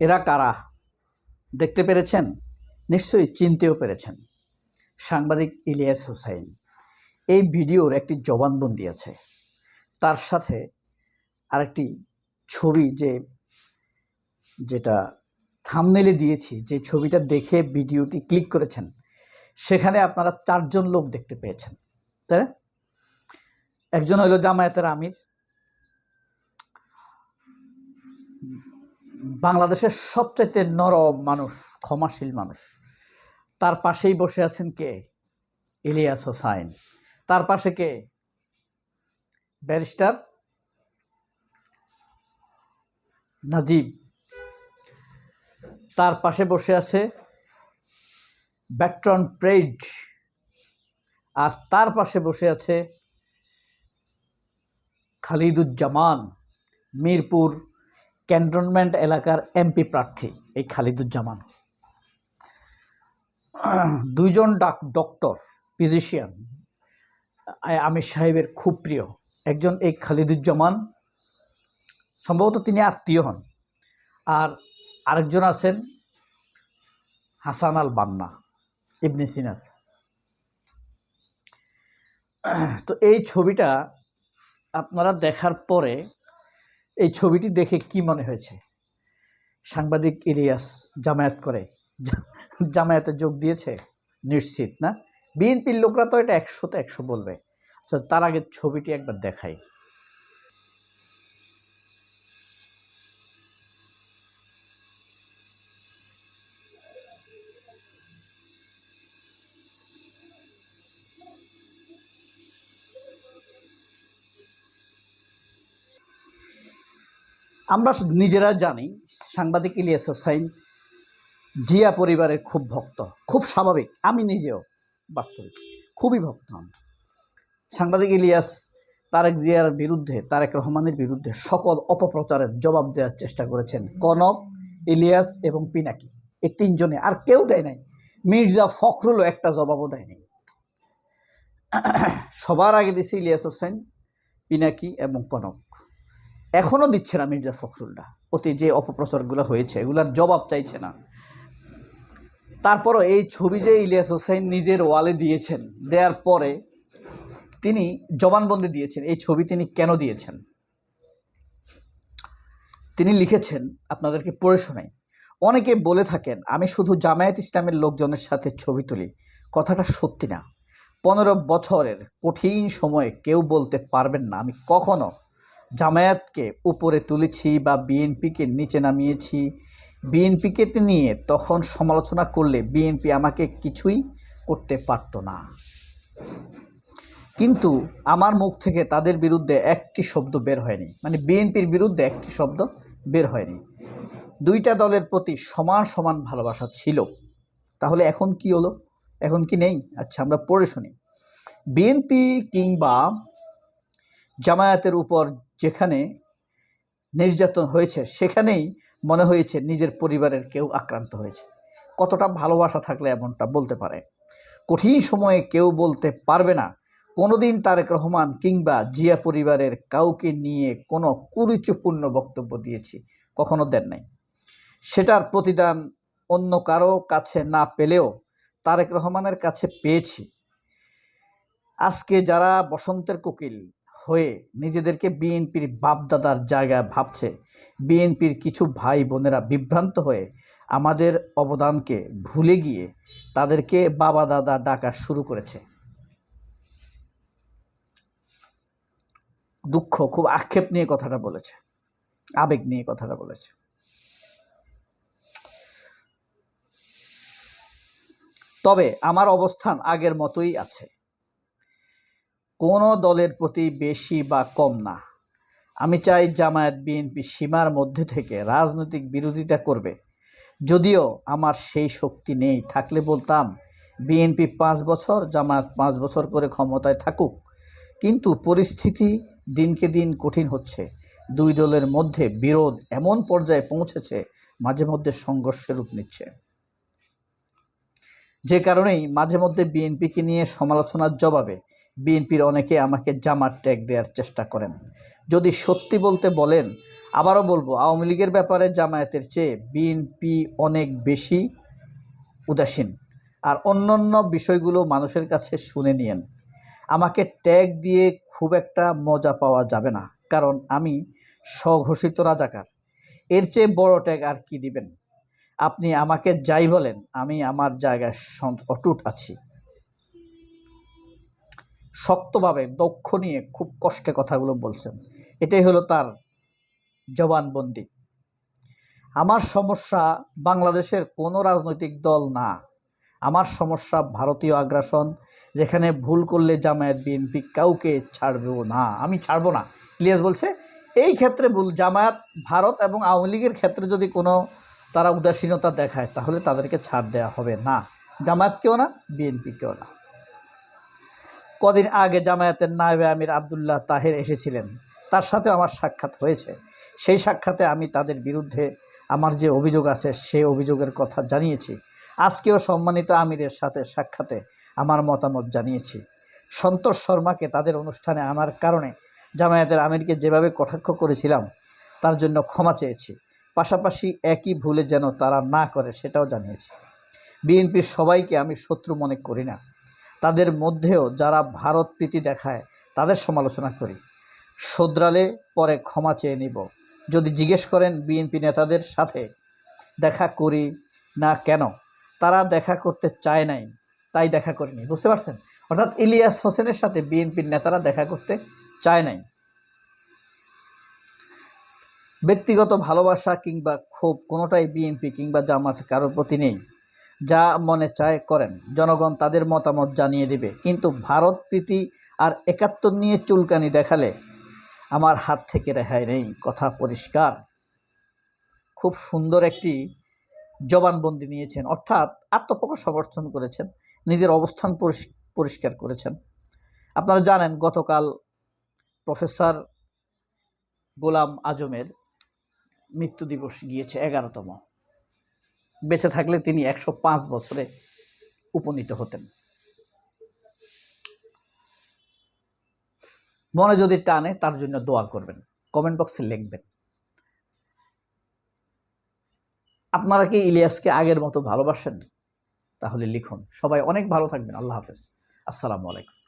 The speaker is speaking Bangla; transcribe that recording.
এরা কারা? দেখতে পেরেছেন? নিশ্চয়ই চিনতেও পেরেছেন। সাংবাদিক ইলিয়াস হোসাইন, এই ভিডিওর একটি জবানবন্দি আছে। তার সাথে আরেকটি ছবি যে, যেটা থামনেলে দিয়েছি, যে ছবিটা দেখে ভিডিওটি ক্লিক করেছেন, সেখানে আপনারা চারজন লোক দেখতে পেয়েছেন। তাই একজন হলো জামায়াতের আমির বাংলাদেশের সবচাইতে নরম মানুষ, ক্ষমাশীল মানুষ। তার পাশেই বসে আছেন কে? ইলিয়াস হোসাইন। তার পাশে কে? ব্যারিস্টার নাজিব। তার পাশে বসে আছে ব্যাট্রন প্রেড আর তার পাশে বসে আছে খালিদুজ্জামান, মিরপুর ক্যান্টনমেন্ট এলাকার এমপি প্রার্থী, এই খালিদুজ্জামান। দুইজন ডাক, ডক্টর, ফিজিশিয়ান আমির সাহেবের খুব প্রিয়। একজন এই খালিদুজ্জামান, সম্ভবত তিনি আত্মীয় হন। আর আরেকজন আছেন হাসান আল বান্না, ইবনে সিনার। তো এই ছবিটা আপনারা দেখার পরে এই ছবিটি দেখে কি মনে হয়েছে? সাংবাদিক ইলিয়াস জামায়াত করে, জামায়াতে যোগ দিয়েছে? নিশ্চিত, না? বিএনপির লোকরা তো এটা একশোতে একশো বলবে। আচ্ছা তার আগে ছবিটি একবার দেখাই। আমরা নিজেরা জানি, সাংবাদিক ইলিয়াস হোসাইন জিয়া পরিবারের খুব ভক্ত, খুব স্বাভাবিক, আমি নিজেও বাস্তবিক, খুবই ভক্ত আমি। সাংবাদিক ইলিয়াস, তারেক জিয়ার বিরুদ্ধে, তারেক রহমানের বিরুদ্ধে সকল অপপ্রচারের জবাব দেওয়ার চেষ্টা করেছেন কনক, ইলিয়াস এবং পিনাকি। এই তিনজনে আর কেউ দেয় নাই। মির্জা ফখরুলও একটা জবাবও দেয়নি সবার আগে দিছে ইলিয়াস হোসেন, পিনাকি এবং কনক। এখনও দিচ্ছে না মির্জা ফখরুলরা অতি যে অপপ্রচারগুলো হয়েছে, এগুলার জবাব চাইছে না। তারপরও এই ছবি যে ইলিয়াস হোসেন নিজের ওয়ালে দিয়েছেন, দেওয়ার পরে তিনি জবানবন্দি দিয়েছেন, এই ছবি তিনি কেন দিয়েছেন? তিনি লিখেছেন, আপনাদেরকে পড়ে শোনাই, অনেকে বলে থাকেন, আমি শুধু জামায়াত ইসলামের লোকজনের সাথে ছবি তুলি, কথাটা সত্যি না। পনেরো বছরের কঠিন সময়ে কেউ বলতে পারবেন না, আমি কখনো জামায়াতকে উপরে তুলেছি বা বিএনপিকে নিচে নামিয়েছি, বিএনপিকে নিয়ে তখন সমালোচনা করলে বিএনপি আমাকে কিছুই করতে পারতো না। কিন্তু আমার মুখ থেকে তাদের বিরুদ্ধে একটি শব্দ বের হয়নি মানে বিএনপির বিরুদ্ধে একটি শব্দ বের হয়নি। দুইটা দলের প্রতি সমান সমান ভালোবাসা ছিল। তাহলে এখন কি হলো? এখন কি নেই? আচ্ছা আমরা পড়ে শুনি। বিএনপি কিংবা জামায়াতের উপর যেখানে নির্যাতন হয়েছে, সেখানেই মনে হয়েছে নিজের পরিবারের কেউ আক্রান্ত হয়েছে। কতটা ভালোবাসা থাকলে এমনটা বলতে পারে? কঠিন সময়ে কেউ বলতে পারবে না। কোনোদিন তারেক রহমান কিংবা জিয়া পরিবারের কাউকে নিয়ে কোনো কুরুচিপূর্ণ বক্তব্য দিয়েছি, কখনো দেন নাই। সেটার প্রতিদান অন্য কারও কাছে না পেলেও তারেক রহমানের কাছে পেয়েছি। আজকে যারা বসন্তের কোকিল হয়ে নিজেদেরকে বিএনপির বাপদাদার জায়গায় ভাবছে। বিএনপির কিছু ভাই বোনেরা বিভ্রান্ত হয়ে আমাদের অবদানকে ভুলে গিয়ে তাদেরকে বাবা দাদা ডাকা শুরু করেছে। দুঃখ খুব আক্ষেপ নিয়ে কথাটা বলেছে। আবেগ নিয়ে কথাটা বলেছে। তবে আমার অবস্থান আগের মতোই আছে। কোনো দলের প্রতি বেশি বা কম না। আমি চাই জামায়াত বিএনপি সীমার মধ্যে থেকে রাজনৈতিক বিরোধিতা করবে। যদিও আমার সেই শক্তি নেই, থাকলে বলতাম, বিএনপি পাঁচ বছর, জামায়াত পাঁচ বছর করে ক্ষমতায় থাকুক। কিন্তু পরিস্থিতি দিনকে দিন কঠিন হচ্ছে। দুই দলের মধ্যে বিরোধ এমন পর্যায়ে পৌঁছেছে, মাঝে মধ্যে সংঘর্ষের রূপ নিচ্ছে। যে কারণেই মাঝে মধ্যে বিএনপিকে নিয়ে সমালোচনার জবাবে বিএনপির অনেকে আমাকে জামার ট্যাগ দেওয়ার চেষ্টা করেন। যদি সত্যি বলতে বলেন, আবারও বলব, আওয়ামী লীগের ব্যাপারে জামায়াতের চেয়ে বিএনপি অনেক বেশি উদাসীন। আর অন্যান্য বিষয়গুলো মানুষের কাছে শুনে নিয়েন। আমাকে ট্যাগ দিয়ে খুব একটা মজা পাওয়া যাবে না, কারণ আমি স্বঘোষিত রাজাকার। এর চেয়ে বড় ট্যাগ আর কি দিবেন? আপনি আমাকে যাই বলেন, আমি আমার জায়গায় অটুট আছি। শক্তভাবে দক্ষ নিয়ে খুব কষ্টে কথাগুলো বলছেন। এটাই হলো তার জবানবন্দি। আমার সমস্যা বাংলাদেশের কোনো রাজনৈতিক দল না। আমার সমস্যা ভারতীয় আগ্রাসন, যেখানে ভুল করলে জামায়াত বিএনপি কাউকে ছাড়বেও না। আমি ছাড়বো না। ইলিয়াস বলছে, এই ক্ষেত্রে ভুল, জামায়াত, ভারত এবং আওয়ামী লীগের ক্ষেত্রে যদি কোনো তারা উদাসীনতা দেখায়, তাহলে তাদেরকে ছাড় দেওয়া হবে না। জামায়াতকেও না, বিএনপিকেও না। কদিন আগে জামায়াতের নায়েবে আমির আবদুল্লাহ তাহের এসেছিলেন। তার সাথে আমার সাক্ষাৎ হয়েছে। সেই সাক্ষাতে আমি তাদের বিরুদ্ধে আমার যে অভিযোগ আছে, সেই অভিযোগের কথা জানিয়েছি। আজকেও সম্মানিত আমিরের সাথে সাক্ষাতে আমার মতামত জানিয়েছি। সন্তোষ শর্মাকে তাদের অনুষ্ঠানে আনার কারণে জামায়াতের আমিরকে যেভাবে কটাক্ষ করেছিলাম, তার জন্য ক্ষমা চেয়েছি। পাশাপাশি একই ভুলে যেন তারা না করে, সেটাও জানিয়েছি। বিএনপির সবাইকে আমি শত্রু মনে করি না। তাদের মধ্যেও যারা ভারত প্রীতি দেখায়, তাদের সমালোচনা করি। শোধরালে পরে ক্ষমা চেয়ে নিব। যদি জিজ্ঞেস করেন বিএনপি নেতাদের সাথে, দেখা করি না কেন? তারা দেখা করতে চায় নাই, তাই দেখা করিনি। বুঝতে পারছেন? অর্থাৎ ইলিয়াস হোসেনের সাথে বিএনপির নেতারা দেখা করতে চায় নাই। ব্যক্তিগত ভালোবাসা কিংবা ক্ষোভ কোনোটাই বিএনপি কিংবা জামাত কারোর প্রতি নেই। যা মনে চায় করেন। জনগণ তাদের মতামত জানিয়ে দেবে। কিন্তু ভারত প্রীতি আর একাত্তর নিয়ে চুলকানি দেখালে আমার হাত থেকে রেহাই নেই। কথা পরিষ্কার। খুব সুন্দর একটি জবানবন্দি নিয়েছেন। অর্থাৎ আত্মপক্ষ সমর্থন করেছেন। নিজের অবস্থান পরিষ- পরিষ্কার করেছেন। আপনারা জানেন, গতকাল প্রফেসর গোলাম আজমের মৃত্যু দিবস গিয়েছে এগারোতম। বেঁচে থাকলে তিনি একশো পাঁচ বছরে উপনীত হতেন। মনে যদি টানে, তার জন্য দোয়া করবেন। কমেন্ট বক্সে লিখবেন। আপনারা কি ইলিয়াসকে আগের মতো ভালোবাসেন? তাহলে লিখুন। সবাই অনেক ভালো থাকবেন। আল্লাহ হাফেজ। আসসালামু আলাইকুম।